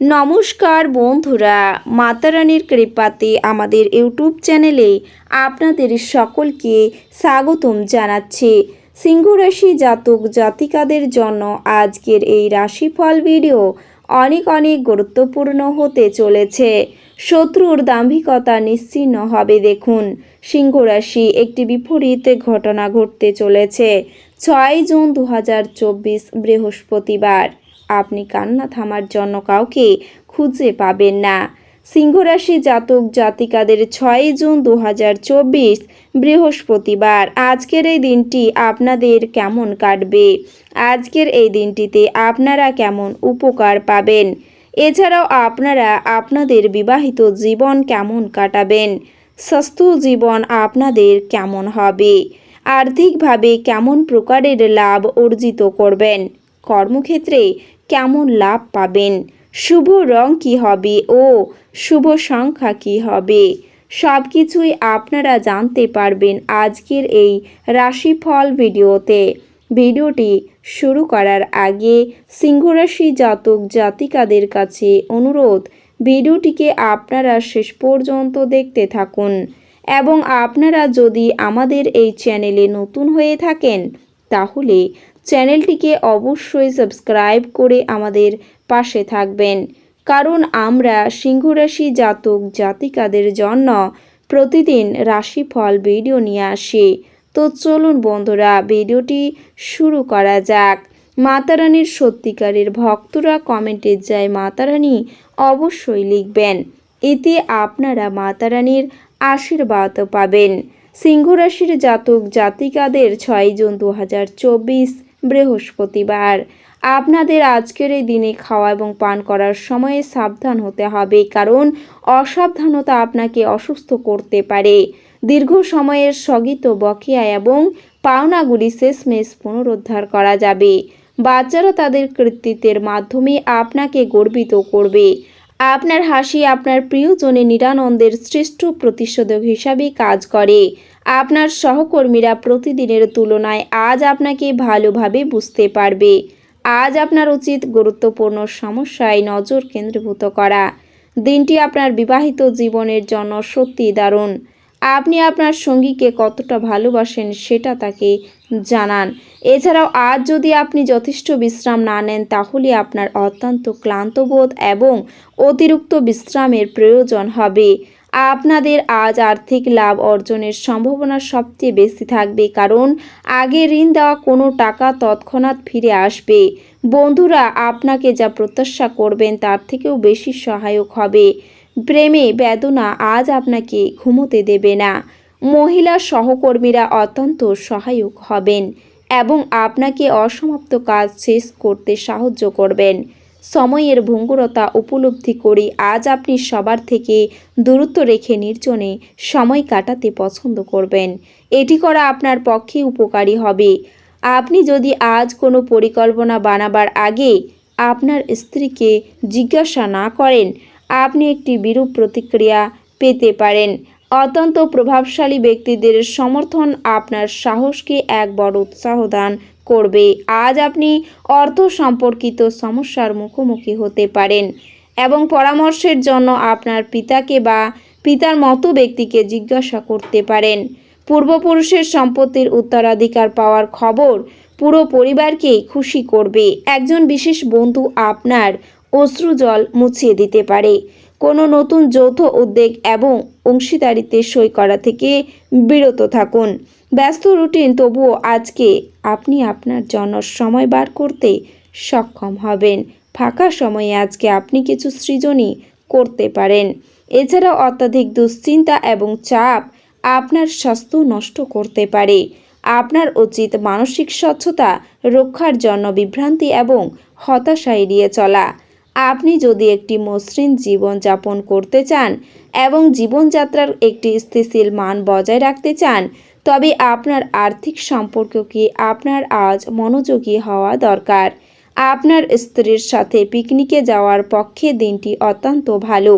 নমস্কার বন্ধুরা মাতারানীর কৃপাতে আমাদের ইউটিউব চ্যানেলে আপনাদের সকলকে স্বাগতম জানাচ্ছি। সিংহ রাশি জাতক জাতিকাদের জন্য আজকের এই রাশিফল ভিডিও অনেক অনেক গুরুত্বপূর্ণ হতে চলেছে। শত্রুর দাম্ভিকতা নিশ্চিহ্ন হবে দেখুন। সিংহ রাশি একটি বিপরীত ঘটনা ঘটতে চলেছে। ছয় জুন দু হাজার চব্বিশ বৃহস্পতিবার। আপনি কান্না থামার জন্য কাউকে খুঁজে পাবেন না। সিংহরাশি জাতক জাতিকাদের ছয় জুন দু হাজার চব্বিশ বৃহস্পতিবার। আজকের এই দিনটি আপনাদের কেমন কাটবে? আজকের এই দিনটিতে আপনারা কেমন উপকার পাবেন? এছাড়াও আপনারা আপনাদের বিবাহিত জীবন কেমন কাটাবেন? স্বাস্থ্য জীবন আপনাদের কেমন হবে? আর্থিকভাবে কেমন প্রকারের লাভ অর্জিত করবেন? কর্মক্ষেত্রে কেমন লাভ পাবেন? শুভ রং কি হবে ও শুভ সংখ্যা কি হবে? সব কিছুই আপনারা জানতে পারবেন আজকের এই রাশিফল ভিডিওতে। ভিডিওটি শুরু করার আগে সিংহরাশি জাতক জাতিকাদের কাছে অনুরোধ, ভিডিওটিকে আপনারা শেষ পর্যন্ত দেখতে থাকুন। এবং আপনারা যদি আমাদের এই চ্যানেলে নতুন হয়ে থাকেন, তাহলে চ্যানেলটিকে অবশ্যই সাবস্ক্রাইব করে আমাদের পাশে থাকবেন। কারণ আমরা সিংহরাশি জাতক জাতিকাদের জন্য প্রতিদিন রাশিফল ভিডিও নিয়ে আসি। তো চলুন বন্ধুরা, ভিডিওটি শুরু করা যাক। মাতারানির সত্যিকারের ভক্তরা কমেন্টে যায় মাতারানী অবশ্যই লিখবেন। এতে আপনারা মাতারানীর আশীর্বাদ পাবেন। সিংহরাশির জাতক জাতিকাদের ছয় জুন দু হাজার চব্বিশ বৃহস্পতিবার। আপনাদের আজকের এই দিনে খাওয়া এবং পান করার সময়ে সাবধান হতে হবে, কারণ অসাবধানতা আপনাকে অসুস্থ করতে পারে। দীর্ঘ সময়ের স্থগিত বকেয়া এবং পাওনাগুলি শেষমেশ পুনরুদ্ধার করা যাবে। বাচ্চারা তাদের কৃতিত্বের মাধ্যমে আপনাকে গর্বিত করবে। আপনার হাসি আপনার প্রিয়জনের নিরানন্দের শ্রেষ্ঠ প্রতিষেধক হিসাবে কাজ করে। আপনার সহকর্মীরা প্রতিদিনের তুলনায় আজ আপনাকে ভালোভাবে বুঝতে পারবে। আজ আপনার উচিত গুরুত্বপূর্ণ সমস্যায় নজর কেন্দ্রীভূত করা। দিনটি আপনার বিবাহিত জীবনের জন্য সত্যি দারুণ। আপনি আপনার সঙ্গীকে কতটা ভালোবাসেন সেটা তাকে জানান। এছাড়াও আজ যদি আপনি যথেষ্ট বিশ্রাম না নেন, তাহলে আপনার অত্যন্ত ক্লান্তবোধ এবং অতিরিক্ত বিশ্রামের প্রয়োজন হবে। আপনাদের আজ আর্থিক লাভ অর্জনের সম্ভাবনা সবচেয়ে বেশি থাকবে, কারণ আগে ঋণ দেওয়া কোনো টাকা তৎক্ষণাৎ ফিরে আসবে। বন্ধুরা, আপনাকে যা প্রত্যাশা করবেন তার থেকেও বেশি সহায়ক হবে। প্রেমে বেদনা আজ আপনাকে ঘুমোতে দেবে না। মহিলা সহকর্মীরা অত্যন্ত সহায়ক হবেন এবং আপনাকে অসমাপ্ত কাজ শেষ করতে সাহায্য করবেন। সময়ের ভঙ্গুরতা উপলব্ধি করে, আজ আপনি সবার থেকে দূরত্ব রেখে নির্জনে সময় কাটাতে পছন্দ করবেন। এটি করা আপনার পক্ষে উপকারী হবে। আপনি যদি আজ কোনো পরিকল্পনা বানাবার আগে আপনার স্ত্রীকে জিজ্ঞাসা না করেন, আপনি একটি বিরূপ প্রতিক্রিয়া পেতে পারেন। অত্যন্ত প্রভাবশালী ব্যক্তিদের সমর্থন আপনার সাহসকে এক বড় উৎসাহ দান করবে। আজ আপনি অর্থ সম্পর্কিত সমস্যার মুখোমুখি হতে পারেন এবং পরামর্শের জন্য আপনার পিতাকে বা পিতার মতো ব্যক্তিকে জিজ্ঞাসা করতে পারেন। পূর্বপুরুষের সম্পত্তির উত্তরাধিকার পাওয়ার খবর পুরো পরিবারকেই খুশি করবে। একজন বিশেষ বন্ধু আপনার অশ্রুজল মুছিয়ে দিতে পারে। কোনো নতুন যৌথ উদ্যোগ এবং অংশীদারিত্বে সই করা থেকে বিরত থাকুন। ব্যস্ত রুটিন, তবুও আজকে আপনি আপনার জন্য সময় বার করতে সক্ষম হবেন। ফাঁকা সময়ে আজকে আপনি কিছু সৃজনই করতে পারেন। এছাড়াও অত্যাধিক দুশ্চিন্তা এবং চাপ আপনার স্বাস্থ্য নষ্ট করতে পারে। আপনার উচিত মানসিক স্বচ্ছতা, রক্ষার জন্য বিভ্রান্তি এবং হতাশা এড়িয়ে চলা। আপনি যদি একটি মসৃণ জীবনযাপন করতে চান এবং জীবনযাত্রার একটি স্থিতিশীল মান বজায় রাখতে চান তবে আপনার আর্থিক সম্পর্ককে আপনার আজ মনোযোগী হওয়া দরকার? আপনার স্ত্রীর সাথে পিকনিকে যাওয়ার পক্ষে দিনটি অত্যন্ত ভালো।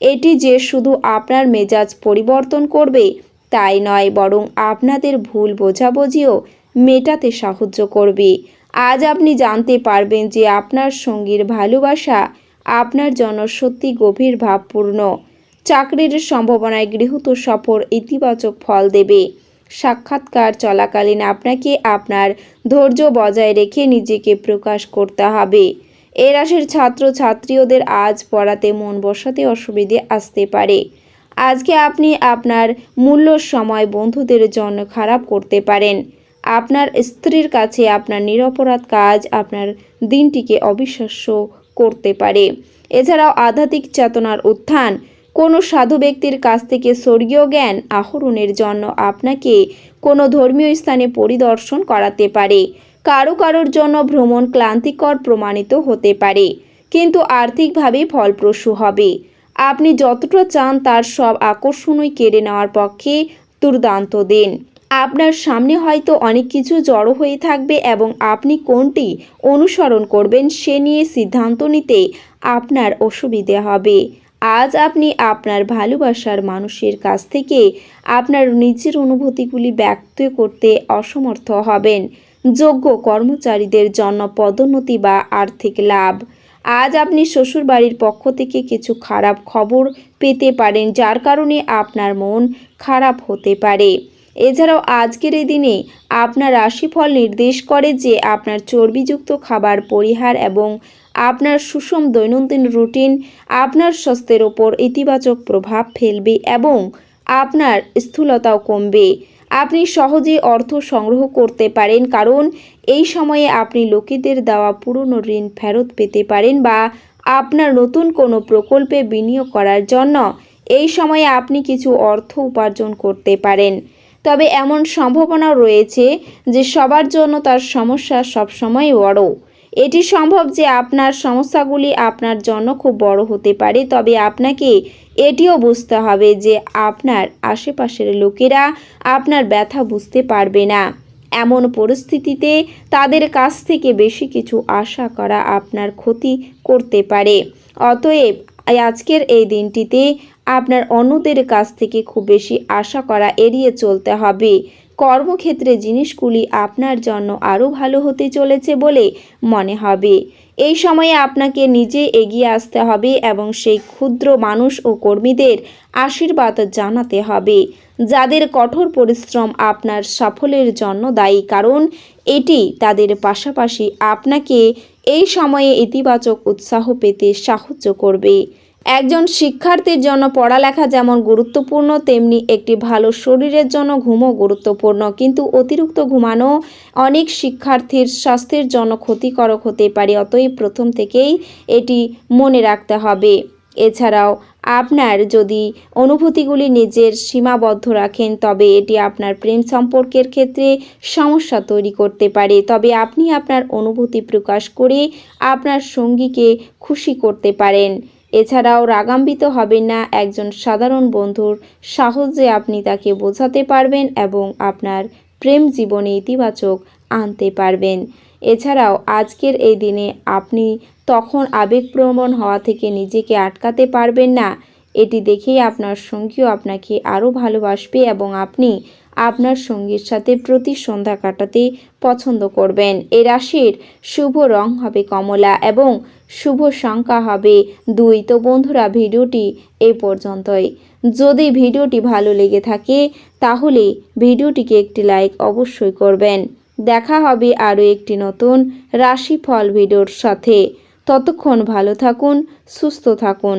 এটি যে শুধু আপনার মেজাজ পরিবর্তন করবে, তাই নয়, বরং আপনাদের ভুল বোঝাবুঝিও মেটাতে সাহায্য করবে। আজ আপনি জানতে পারবেন যে আপনার সঙ্গীর ভালোবাসা আপনার জন্য সত্যি গভীর ভাবপূর্ণ। চাকরির সম্ভাবনায় গৃহীত সফর ইতিবাচক ফল দেবে। সাক্ষাৎকার চলাকালীন আপনাকে আপনার ধৈর্য বজায় রেখে নিজেকে প্রকাশ করতে হবে। এ রাশির ছাত্র ছাত্রীদের আজ পড়াতে মন বসাতে অসুবিধে আসতে পারে। আজকে আপনি আপনার মূল্য সময় বন্ধুদের জন্য খারাপ করতে পারেন। আপনার স্ত্রীর কাছে আপনার নিরপরাধ কাজ আপনার দিনটিকে অবিশ্বাস্য করতে পারে। এছাড়াও আধ্যাত্মিক চেতনার উত্থান কোনো সাধু ব্যক্তির কাছ থেকে স্বর্গীয় জ্ঞান আহরণের জন্য আপনাকে কোনো ধর্মীয় স্থানে পরিদর্শন করাতে পারে। কারও কারোর জন্য ভ্রমণ ক্লান্তিকর প্রমাণিত হতে পারে, কিন্তু আর্থিকভাবে ফলপ্রসূ হবে। আপনি যতটা চান তার সব আকর্ষণই কেড়ে নেওয়ার পক্ষে দুর্দান্ত দিন। আপনার সামনে হয়তো অনেক কিছু জড়ো হয়ে থাকবে এবং আপনি কোনটি অনুসরণ করবেন সে নিয়ে সিদ্ধান্ত নিতে আপনার অসুবিধে হবে। আজ আপনি আপনার ভালোবাসার মানুষের কাছ থেকে আপনার নিজের অনুভূতিগুলি ব্যক্ত করতে অসমর্থ হবেন। যোগ্য কর্মচারীদের জন্য পদোন্নতি বা আর্থিক লাভ। আজ আপনি শ্বশুরবাড়ির পক্ষ থেকে কিছু খারাপ খবর পেতে পারেন, যার কারণে আপনার মন খারাপ হতে পারে। এছাড়াও আজকের এই দিনে আপনার রাশিফল নির্দেশ করে যে আপনার চর্বিযুক্ত খাবার, পরিহার এবং আপনার সুষম দৈনন্দিন রুটিন, আপনার স্বাস্থ্যের ওপর ইতিবাচক প্রভাব ফেলবে এবং আপনার স্থূলতাও কমবে। আপনি সহজে অর্থ সংগ্রহ করতে পারেন, কারণ এই সময়ে আপনি লোকেদের দেওয়া পুরনো ঋণ ফেরত পেতে পারেন বা আপনার নতুন কোনো প্রকল্পে বিনিয়োগ করার জন্য এই সময়ে আপনি কিছু অর্থ উপার্জন করতে পারেন। তবে এমন সম্ভাবনাও রয়েছে যে সবার জন্য তার সমস্যা সবসময় বড়। এটি সম্ভব যে আপনার সমস্যাগুলি আপনার জন্য খুব বড় হতে পারে, তবে আপনাকে এটিও বুঝতে হবে যে আপনার আশেপাশের লোকেরা আপনার ব্যথা বুঝতে পারবে না। এমন পরিস্থিতিতে তাদের কাছ থেকে বেশি কিছু আশা করা আপনার ক্ষতি করতে পারে। অতএব আজকের এই দিনটিতে আপনার অন্যদের কাছ থেকে খুব বেশি আশা করা এড়িয়ে চলতে হবে। কর্মক্ষেত্রে জিনিসগুলি আপনার জন্য আরও ভালো হতে চলেছে বলে মনে হবে। এই সময়ে আপনাকে নিজে এগিয়ে আসতে হবে এবং সেই ক্ষুদ্র মানুষ ও কর্মীদের আশীর্বাদ জানাতে হবে। যাদের কঠোর পরিশ্রম আপনার সাফল্যের জন্য দায়ী, কারণ এটি তাদের পাশাপাশি আপনাকে এই সময়ে ইতিবাচক উৎসাহ পেতে সাহায্য করবে। একজন শিক্ষার্থীর জন্য পড়ালেখা যেমন গুরুত্বপূর্ণ, তেমনি একটি ভালো শরীরের জন্য ঘুমও গুরুত্বপূর্ণ। কিন্তু অতিরিক্ত ঘুমানো অনেক শিক্ষার্থীর স্বাস্থ্যের জন্য ক্ষতিকারক হতে পারে, অতএব প্রথম থেকেই এটি মনে রাখতে হবে। এছাড়াও আপনার যদি অনুভূতিগুলি নিজের সীমাবদ্ধ রাখেন, তবে এটি আপনার প্রেম সম্পর্কের ক্ষেত্রে সমস্যা তৈরি করতে পারে। তবে আপনি আপনার অনুভূতি প্রকাশ করে আপনার সঙ্গীকে খুশি করতে পারেন। এছাড়াও রাগাম্বিত হবেন না একজন সাধারণ বন্ধুর সাহস যে আপনি তাকে বোঝাতে পারবেন এবং আপনার প্রেম জীবনে ইতিবাচক আনতে পারবেন। এছাড়াও আজকের এই দিনে আপনি তখন আবেগপ্রবণ হওয়া থেকে নিজেকে আটকাতে পারবেন না। এটি দেখেই আপনার সঙ্গীও আপনাকে আরও ভালোবাসবে এবং আপনি আপনার সঙ্গীর সাথে প্রতি সন্ধ্যা কাটাতে পছন্দ করবেন। এ রাশির শুভ রং হবে কমলা এবং শুভ সংখ্যা হবে দুই। তো বন্ধুরা, ভিডিওটি এই পর্যন্তই। যদি ভিডিওটি ভালো লেগে থাকে, তাহলে ভিডিওটিকে একটি লাইক অবশ্যই করবেন। দেখা হবে আরও একটি নতুন রাশিফল ভিডিওর সাথে। ততক্ষণ ভালো থাকুন, সুস্থ থাকুন।